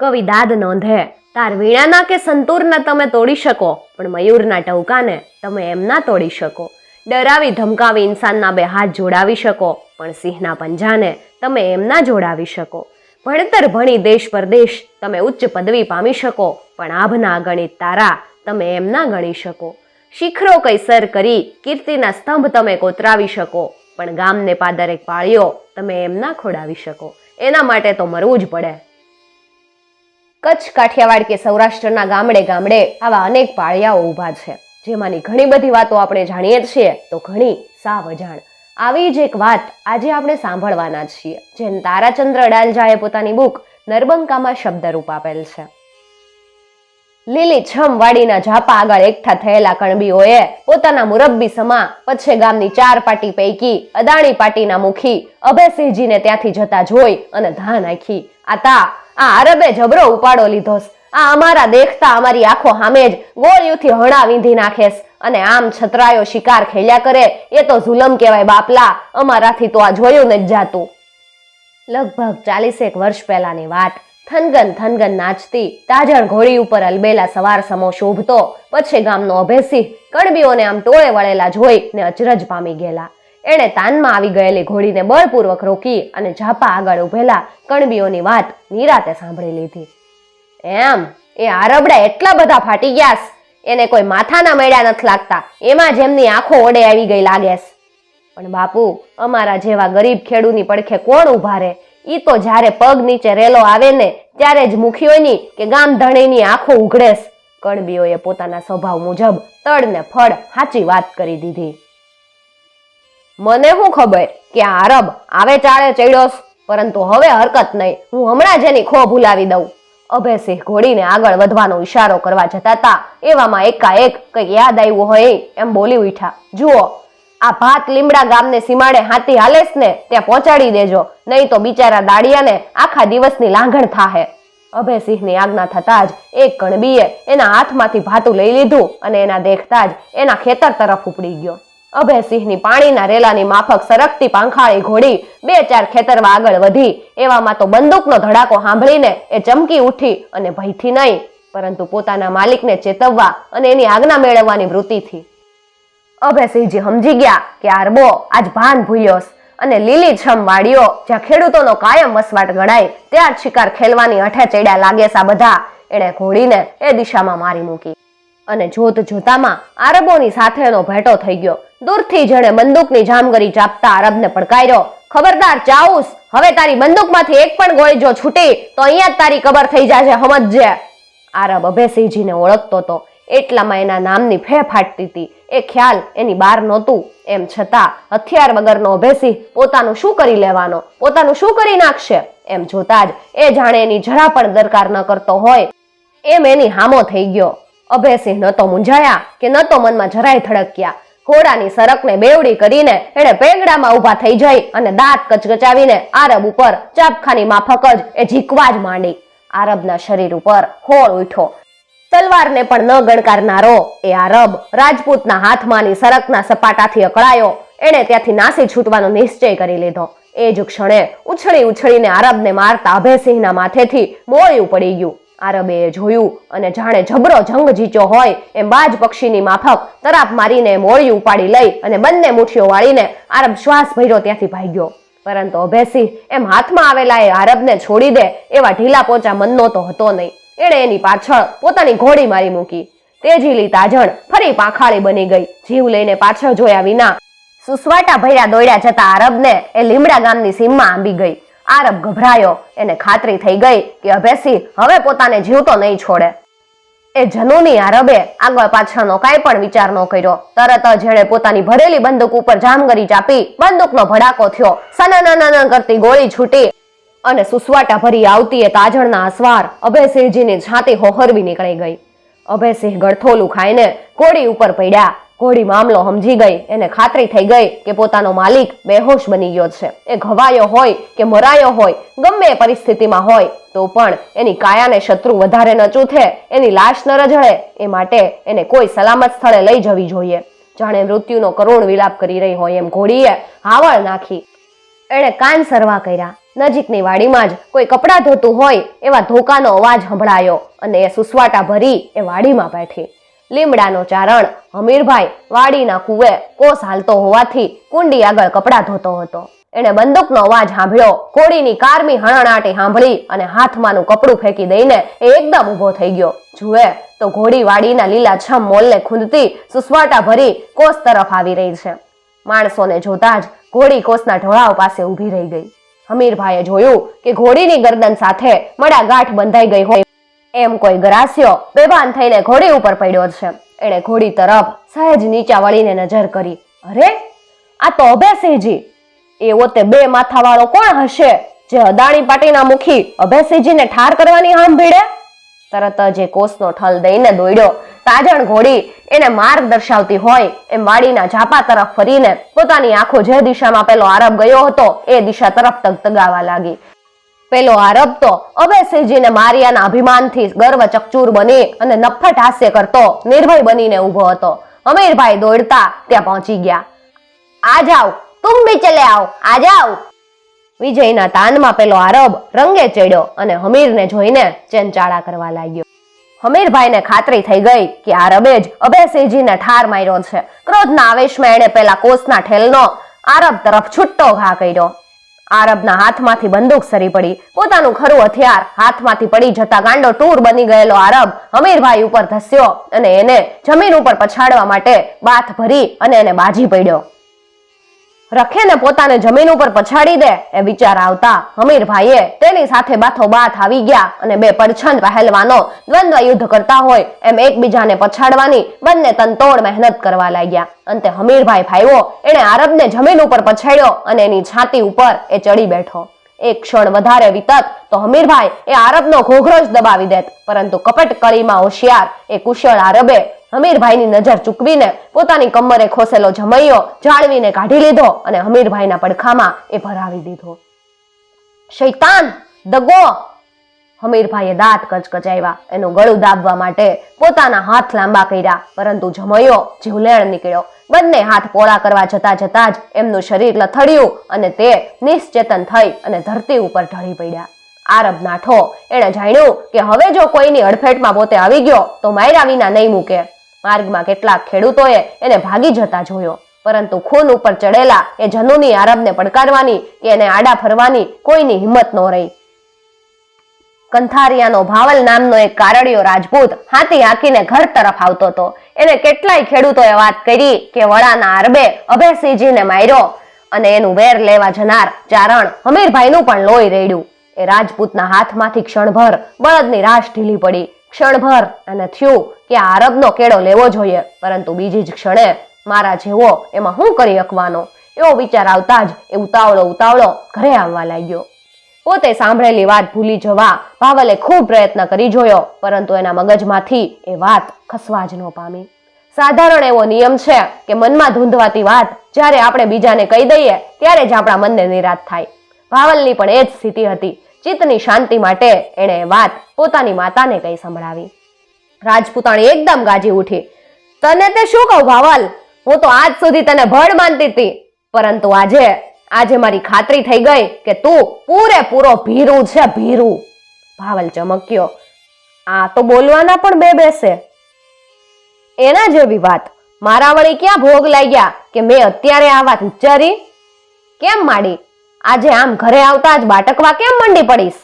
કવિ દાદ નોંધે, તાર વીણાના કે સંતૂરના તમે તોડી શકો, પણ મયુરના ટહુકાને તમે એમ ના તોડી શકો. ડરાવી ધમકાવી ઇન્સાનના બે હાથ જોડાવી શકો, પણ સિંહના પંજાને તમે એમ ના જોડાવી શકો. ભણતર ભણી દેશ પરદેશ તમે ઉચ્ચ પદવી પામી શકો, પણ આભના ગણિત તારા તમે એમ ના ગણી શકો. શિખરો કઈ સર કરી, કીર્તિના સ્તંભ તમે કોતરાવી શકો, પણ ગામને પાદરે પાળ્યો, તમે એમ ના ખોડાવી શકો. એના માટે તો મરવું જ પડે. કચ્છ, કાઠિયાવાડ કે સૌરાષ્ટ્રના ગામડે ગામડે આવા અનેક પાળિયાઓ ઊભા છે. જેમાંની ઘણી બધી વાતો આપણે જાણીએ છીએ, તો ઘણી સાવ અજાણ આવી જ એક વાત આજે આપણે સાંભળવાના છીએ જેને તારાચંદ્ર ડાલજાએ પોતાની બુક નરબંકામાં શબ્દરૂપ આપેલ છે. લીલી છમ વાડીના ઝાપા આગળ એકઠા થયેલા કણબીઓએ પોતાના મુરબ્બી સમા પછે ગામની ચાર પાટી પૈકી અદાણી પાટીના મુખી અભયસિંહજીને ત્યાંથી જતા જોઈ અને ધા નાખી. આતા આ આરબે જબરો ઉપાડો લીધોસ. આ અમારા દેખતા અમારી આંખો સામે જ ગોળીઓથી હણા વીંધી નાખેસ. અને આમ છતરાયો શિકાર ખેલ્યા કરે, એ તો ઝુલમ કહેવાય બાપલા. અમારાથી તો આ જોયું ને જ જાતું. લગભગ ચાલીસેક વર્ષ પહેલાની વાત. થનગન થનગન નાચતી, તાજણ ઘોડી ઉપર અલબેલા સવાર સમો શોભતો. પછી ગામનો અભેસી કણબીઓને આમ ટોળે વળેલા જોઈ ને અચરજ પામી ગયેલા. એણે તાનમાં આવી ગયેલી ઘોડીને બળપૂર્વક રોકી અને ઝાપા આગળ ઉભેલા કણબીઓની વાત નિરાતે સાંભળી લીધી. એમ? એ આરબડા એટલા બધા ફાટી ગયા એને કોઈ માથાના મેળા નથી લાગતા. એમાં જેમની આંખો ઓડે આવી ગઈ લાગેસ પણ બાપુ, અમારા જેવા ગરીબ ખેડૂની પડખે કોણ ઊભા રહે? ઈ તો જ્યારે પગ નીચે રેલો આવે ને, ત્યારે જ મુખીઓની કે ગામ ધણીની આંખો ઉઘડેસ કણબીઓએ પોતાના સ્વભાવ મુજબ તડ ને ફળ સાચી વાત કરી દીધી. મને શું ખબર કે આ અરબ આવે ચાળે ચડ્યોસ પરંતુ હવે હરકત નહીં. હું હમણાં જ એની ખો ભૂલાવી દઉં. અભયસિંહ ઘોડીને આગળ વધવાનો ઈશારો કરવા જતા હતા. એવામાં એકાએક કંઈક યાદ આવ્યું હોય એમ બોલી ઉઠ્યા. જુઓ, આ ભાત લીમડા ગામને સીમાડે હાથી હાલેસ ને ત્યાં પહોંચાડી દેજો. નહીં તો બિચારા દાડિયાને આખા દિવસની લાંઘણ થાહે. અભયસિંહની આજ્ઞા થતાં જ એક કણબીએ એના હાથમાંથી ભાતું લઈ લીધું અને એના દેખતા જ એના ખેતર તરફ ઉપડી ગયો. અભયસિંહની પાણીના રેલાની માફક સરકતી પાંખાળી ઘોડી બે ચાર ખેતરમાં આગળ વધી. એવામાં તો બંદૂકનો ધડાકો સાંભળીને એ ચમકી ઉઠી અને ભયથી નહીં, પરંતુ પોતાના માલિકને ચેતવવા અને એની આજ્ઞા મેળવવાની વૃત્તિથી. અભયસિંહજી સમજી ગયા કે આરબો આજ ભાન ભૂલ્યોસ અને લીલી છમ વાડીઓ જ્યાં ખેડૂતોનો કાયમ વસવાટ ગણાય ત્યાં શિકાર ખેલવાની અઠે ચડ્યા લાગે સા બધા. એણે ઘોડીને એ દિશામાં મારી મૂકી. અને જોત જોતામાં આરબોની સાથેનો ભેટો થઈ ગયો. દૂરથી જેણે બંદૂકની જામગરી ચાપતા આરબને પડકાર્યો. ખબરદાર ચાઉસ, હવે તારી બંદૂકમાંથી એક પણ ગોળી જો છૂટી, તો અહીંયા જ તારી કબર થઈ જશે સમજજે આરબ અભયસિંહજીને ઓળખતો તો એટલામાં એના નામની ફે ફાટતી હતી. એ ખ્યાલ એની બહાર નહોતું. એમ છતાં હથિયાર વગરનો અભયસિંહ પોતાનું શું કરી લેવાનો? પોતાનું શું કરી નાખશે? એમ જોતા જ એ જાણે એની જરા પણ દરકાર ન કરતો હોય. એમ એની હામો થઈ ગયો. અભયસિંહ ન તો મૂંઝાયા કે ન તો મનમાં જરાય ધડક્યા. ઘોડાની સરકને બેવડી કરીને એણે પેંગડામાં ઊભા થઈ જઈ અને દાંત કચકચાવીને આરબ ઉપર ચાપખાની માફક જ એ ઝીકવા જ માંડી. આરબના શરીર ઉપર હોળ ઉઠ્યો. તલવારને પણ ન ગણકારનારો એ આરબ રાજપૂતના હાથમાંની સરકના સપાટાથી અકળાયો. એણે ત્યાંથી નાસી છૂટવાનો નિશ્ચય કરી લીધો. એ જ ક્ષણે ઉછળી ઉછળીને આરબને મારતા અભયસિંહના માથેથી મોળિયું પડી ગયું. આરબે જોયું અને જાણે જબરો જંગ જીચો હોય એમ બાજ પક્ષીની માફક તરાપ મારીને મોળી ઉપાડી લઈ અને બંને મુઠીઓ વાળીને આરબ શ્વાસ ભર્યો ત્યાંથી ભાગ્યો પરંતુ અભેસી એમ હાથમાં આવેલા એ આરબને છોડી દે એવા ઢીલા પોચા મનનો તો હતો નહીં. એણે એની પાછળ પોતાની ઘોડી મારી મૂકી. તેજીલી તાજણ ફરી પાંખાળી બની ગઈ. જીવ લઈને પાછળ જોયા વિના સુસવાટા ભર્યા દોડ્યા જતા આરબને એ લીમડા ગામની સીમમાં આંબી ગઈ. આરબ ગભરાયો. એને ખાતરી થઈ ગઈ કે અભેસી હવે પોતાને જીવતો નહીં છોડે. એ જનુની આરબે આગળ પાછળનો કાંઈ પણ વિચાર ન કર્યો. તરત જ એણે પોતાની ભરેલી બંદૂક ઉપર જામગરી ચાપી બંદૂકનો ભડાકો થયો. સનનનનન કરતી ગોળી છૂટી અને સુસવાટા ભરી આવતી એ તાજણના અસવાર અભયસિંહજીની છાતી હોહરવી નીકળી ગઈ. અભયસિંહ ગળથોલું ખાઈને ઘોડી ઉપર પડ્યા. ઘોડી મામલો સમજી ગઈ, એને ખાતરી થઈ ગઈ કે પોતાનો માલિક બેહોશ બની ગયો છે. એ ઘવાયો હોય કે મરાયો હોય, ગમે એ પરિસ્થિતિમાં હોય, તો પણ એની કાયાને શત્રુ વધારે ન ચૂથે, એની લાશ ન રજળે એ માટે એને કોઈ સલામત સ્થળે લઈ જવી જોઈએ. જાણે મૃત્યુનો કરુણ વિલાપ કરી રહી હોય એમ ઘોડીએ હાવળ નાખી. એણે કાન સરવા કર્યા. નજીકની વાડીમાં જ કોઈ કપડાં ધોતું હોય, એવા ધોકાનો અવાજ સંભળાયો અને એ સુસવાટા ભરી એ વાડીમાં બેઠી. લીમડાનો ચારણ. હમીરભાઈ વાડીના કુવે કોસ હાલતો હોવાથી કુંડી આગળ કપડાં ધોતો હતો. એણે બંદૂકનો અવાજ સાંભળ્યો. ઘોડીની કારમી હણણાટી સાંભળી અને હાથમાંનું કપડું ફેંકી દઈને એ એકદમ ઊભો થઈ ગયો. જુએ તો ઘોડી વાડીના લીલા છમ મોલને ખૂંદતી સુસવાટા ભરી કોસ તરફ આવી રહી છે. માણસોને જોતા જ ઘોડી કોસના ઢોળાવ પાસે ઊભી રહી ગઈ. હમીરભાઈએ જોયું કે ઘોડીની ગરદન સાથે મડા ગાંઠ બંધાઈ ગઈ હોય એમ કોઈ ગરાસ્યો બેભાન થઈને ઘોડી ઉપર પડ્યો છે. એણે ઘોડી તરફ સહેજ નીચા વળીને નજર કરી. અરે, આ તો અભયસિંહજી. એવો તે બે માથાવાળો કોણ હશે જે અદાણી પાટીના મુખી અભયસિંહજીને ઠાર કરવાની હામ ભીડે? તરત જ એ કોસનો ઠલ દઈને દોડ્યો. તાજણ ઘોડી એને માર્ગ દર્શાવતી હોય એમ વાડીના ઝાપા તરફ ફરીને પોતાની આંખો જે દિશામાં પેલો આરબ ગયો હતો એ દિશા તરફ તગતગાવા લાગી. પેલો આરબ તો અભયસિંહજીને માર્યાના અભિમાનથી ગર્વ ચકચૂર બની અને નફટ હાસ્ય કરતો, નિર્ભય બનીને ઊભો હતો. અમીરભાઈ દોડતા ત્યાં પહોંચી ગયા. આ જાઓ તુમ બી ચલે આવો આ જાઓ વિજયના તાનમાં પેલો આરબ રંગે ચડ્યો અને હમીરને જોઈને ચેનચાળા કરવા લાગ્યો. હમીરભાઈને ખાતરી થઈ ગઈ કે આરબે જ અભયસિંહજીને ઠાર માર્યો છે. ક્રોધના આવેશમાં એણે પેલા કોસના ઠેલનો આરબ તરફ છૂટો ઘા કર્યો. આરબના હાથમાંથી બંદૂક સરી પડી. પોતાનું ખરું હથિયાર હાથમાંથી પડી જતા ગાંડો ટૂર બની ગયેલો આરબ હમીરભાઈ ઉપર ધસ્યો અને એને જમીન ઉપર પછાડવા માટે બાથ ભરી અને એને બાજી પડ્યો. રખેને પોતાને જમીન ઉપર પછાડી દે, એ વિચાર આવતા હમીરભાઈએ તેની સાથે બાથો બાથ આવી ગયા અને બે પડછંદ પહેલવાનો દ્વંદ્વ યુદ્ધ કરતા હોય એમ એકબીજાને પછાડવાની બંને તનતોડ મહેનત કરવા લાગ્યા. અંતે હમીરભાઈ ભાઈઓ એણે આરબને જમીન ઉપર પછાડ્યો અને એની છાતી ઉપર એ ચડી બેઠો. એક ક્ષણ વધારે વિતત તો હમીરભાઈ એ આરબનો ઘોઘરો જ દબાવી દેત. પરંતુ કપટ કળીમાં હોશિયાર એ કુશળ આરબે હમીરભાઈની નજર ચૂકવીને પોતાની કમરે ખોસેલો જમૈયો જાળવીને કાઢી લીધો અને હમીરભાઈના પડખામાં એ ભરાવી દીધો. શૈતાન, દગો હમીરભાઈએ દાંત કચકચાવ્યા. એનું ગળું દાબવા માટે પોતાના હાથ લાંબા કર્યા, પરંતુ જમૈયો જીવલેણ નીકળ્યો. બંને હાથ પોળા કરવા જતા જતા જ એમનું શરીર લથડ્યું અને તે નિશ્ચેતન થઈ અને ધરતી ઉપર ઢળી પડ્યા. આરબ નાઠો, એણે જાણ્યું કે હવે જો કોઈની અડફેટમાં પોતે આવી ગયો, તો માયરા વિના નહીં મૂકે. માર્ગમાં કેટલાક ખેડૂતોએ એને ભાગી જતા જોયો, પરંતુ ખૂન ઉપર ચડેલા એ જનુની આરબને પડકારવાની કે એને આડા ફરવાની કોઈની હિંમત ન રહી. કંથારિયાનો ભાવલ નામનો એક કારડિયો રાજપૂત હાથી હાકીને ઘર તરફ આવતો હતો. એને કેટલાય ખેડૂતોએ વાત કરી કે વડાના આરબે અભયસિંહજીને માર્યો અને એનું વેર લેવા જનાર ચારણ હમીરભાઈનું પણ લોહી રેડ્યું. એ રાજપૂતના હાથમાંથી ક્ષણભર બળદની રાશ ઢીલી પડી. ક્ષણભર અને થયું કે આ અરબનો કેળો લેવો જોઈએ, પરંતુ બીજી જ ક્ષણે મારા જેવો એમાં હું કરી શકવાનો એવો વિચાર આવતા જ એ ઉતાવળો ઉતાવળો ઘરે આવવા લાગ્યો. પોતે સાંભળેલી વાત ભૂલી જવા ભાવલે ખૂબ પ્રયત્ન કરી જોયો, પરંતુ એના મગજમાંથી એ વાત ખસવા જ ન પામી. સાધારણ એવો નિયમ છે કે મનમાં ધૂંધવાતી વાત જ્યારે આપણે બીજાને કહી દઈએ, ત્યારે જ આપણા મનને નિરાશ થાય. ભાવલની પણ એ જ સ્થિતિ હતી. ચિત્તની શાંતિ માટે એણે વાત પોતાની માતાને કહી સંભળાવી. રાજપૂતાણી એકદમ ગાજી ઉઠી. તને તે શું કહું ભાવલ હું તો આજ સુધી તને ભડ માનતી હતી, પરંતુ આજે આજે મારી ખાતરી થઈ ગઈ કે તું પૂરેપૂરો ભીરું છે, ભીરું. ભાવલ ચમક્યો. આ તો બોલવાના પણ બે બેસે. એના જેવી વાત. મારા વળી ક્યાં ભોગ લાગ્યા કે મેં અત્યારે આ વાત વિચારી કેમ માડી? આજે આમ ઘરે આવતા જ બાટકવા કેમ મંડી પડીશ?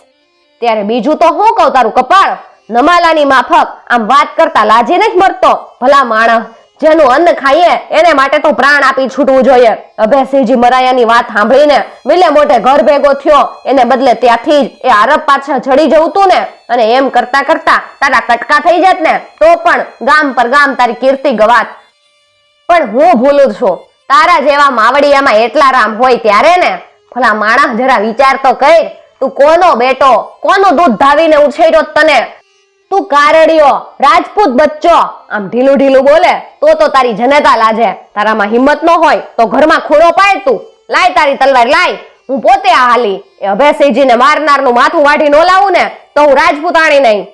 ત્યારે બીજું તો હું કહું તારું કપાળ? નમાલાની માફક આમ વાત કરતા લાજે જ મરતો. ભલા માણસ. જેનું અન્ન ખાઈએ, એને માટે તો પ્રાણ આપી છૂટવું જોઈએ. અભયસિંહજી મરાયાની વાત સાંભળીને મિલે મોઢે ઘર ભેગો થયો. એને બદલે ત્યાંથી જ એ આરબ પાછળ ચડી જવું ને, અને એમ કરતા કરતા તારા કટકા થઈ જાત ને, તો પણ ગામ પર ગામ તારી કીર્તિ ગવાત. પણ હું ભૂલું છું. તારા જેવા માવડિયામાં એટલા રામ હોય ત્યારે ને, ભલા માણસ જરા વિચાર તો કર, તું કોનો બેટો, કોનું દૂધ ધાવીને ઉછેર્યો તને? તું કારડિયો, રાજપૂત બચ્ચો. આમ ઢીલું ઢીલું બોલે, તો તો તારી જનતા લાજે. તારામાં હિંમત ન હોય, તો ઘરમાં ખોડો પાય તું. લાય તારી તલવાર, લાય. હું પોતે આ હાલી. એ અભયસિંહજીને મારનારનું માથું વાઢી ન લાવું ને, તો હું રાજપૂતાણી નહીં.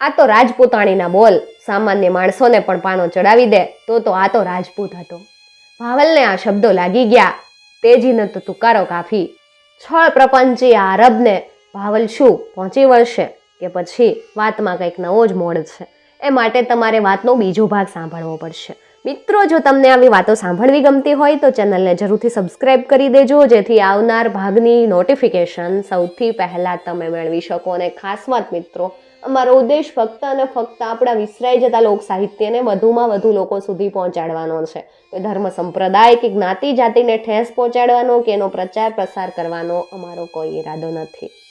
આ તો રાજપૂતાણીના બોલ. સામાન્ય માણસોને પણ પાનો ચડાવી દે. તો તો આ તો રાજપૂત હતો. ભાવલને આ શબ્દો લાગી ગયા. તેજીને તો તુકારો કાફી છળ પ્રપંચી આ અરબને ભાવલ શું? પહોંચી વળશે. કે પછી વાતમાં કંઈક નવો જ મોડ છે. એ માટે તમારે વાતનો બીજો ભાગ સાંભળવો પડશે. મિત્રો, જો તમને આવી વાતો સાંભળવી ગમતી હોય તો ચેનલને જરૂરથી સબસ્ક્રાઇબ કરી દેજો, જેથી આવનાર ભાગની નોટિફિકેશન સૌથી પહેલાં તમે મેળવી શકો. અને ખાસ વાત મિત્રો, અમારો ઉદ્દેશ ફક્ત અને ફક્ત આપણા વિસરાઈ જતા લોક સાહિત્યને વધુમાં વધુ લોકો સુધી પહોંચાડવાનો છે. ધર્મ સંપ્રદાય કે જ્ઞાતિ જાતિને ઠેસ પહોંચાડવાનો કે એનો પ્રચાર પ્રસાર કરવાનો અમારો કોઈ ઈરાદો નથી.